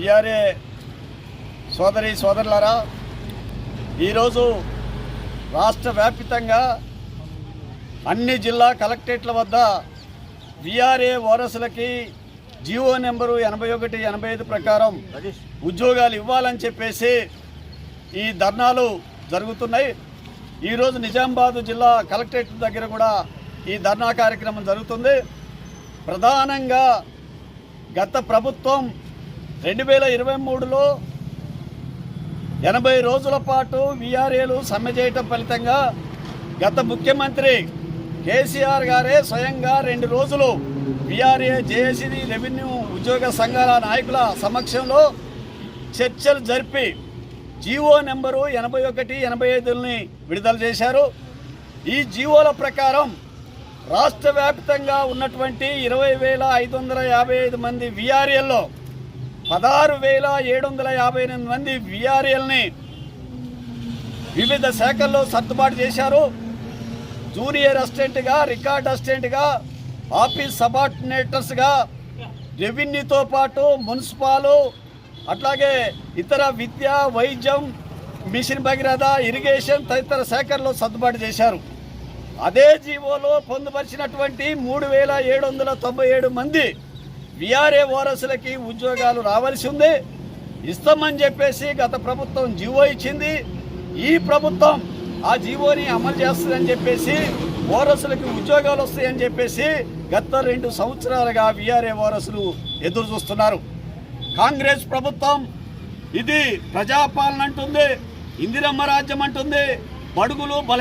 VRA సోదరి సోదరులారా ఈరోజు రాష్ట్ర వ్యాప్తంగా అన్ని జిల్లా కలెక్టరేట్ల వద్ద విఆర్ఏ వారసులకి జీవో నెంబరు ఎనభై ఒకటి ఎనభై ఐదు ప్రకారం ఉద్యోగాలు ఇవ్వాలని చెప్పేసి ఈ ధర్నాలు జరుగుతున్నాయి. ఈరోజు నిజామాబాద్ జిల్లా కలెక్టరేట్ దగ్గర కూడా ఈ ధర్నా కార్యక్రమం జరుగుతుంది. ప్రధానంగా గత ప్రభుత్వం రెండు వేల ఇరవై మూడులో ఎనభై రోజుల పాటు విఆర్ఏలు సమ్మె చేయటం ఫలితంగా గత ముఖ్యమంత్రి కేసీఆర్ గారే స్వయంగా రెండు రోజులు విఆర్ఏ జేఏసీ రెవెన్యూ ఉద్యోగ సంఘాల నాయకుల సమక్షంలో చర్చలు జరిపి జీవో నెంబరు ఎనభై ఒకటి ఎనభై ఐదుని విడుదల చేశారు. ఈ జీవోల ప్రకారం రాష్ట్ర వ్యాప్తంగా ఉన్నటువంటి ఇరవై వేల ఐదు వందల యాభై ఐదు మంది విఆర్ఎల్లో పదహారు వేల ఏడు వందల యాభై ఎనిమిది మంది విఆర్ఎల్ని వివిధ శాఖల్లో సర్దుబాటు చేశారు. జూనియర్ అసిస్టెంట్గా రికార్డ్ అసిస్టెంట్గా ఆఫీస్ సబార్డినేటర్స్గా రెవెన్యూతో పాటు మున్సిపాలు అట్లాగే ఇతర విద్య వైద్యం మిషన్ భగీరథ ఇరిగేషన్ తదితర శాఖల్లో సర్దుబాటు చేశారు. అదే జీవోలో పొందుపరిచినటువంటి మూడు వేల ఏడు వందల తొంభై ఏడు మంది విఆర్ఏ వారసులకి ఉద్యోగాలు రావాల్సి ఉంది. ఇస్తామని చెప్పేసి గత ప్రభుత్వం జీవో ఇచ్చింది. ఈ ప్రభుత్వం ఆ జీవోని అమలు చేస్తుందని చెప్పేసి ఓరసులకి ఉద్యోగాలు వస్తాయని చెప్పేసి గత రెండు సంవత్సరాలుగా విఆర్ఏ వారసులు ఎదురు చూస్తున్నారు. కాంగ్రెస్ ప్రభుత్వం ఇది ప్రజాపాలన అంటుంది ఇందిరమ్మ రాజ్యం అంటుంది బడుగులు బల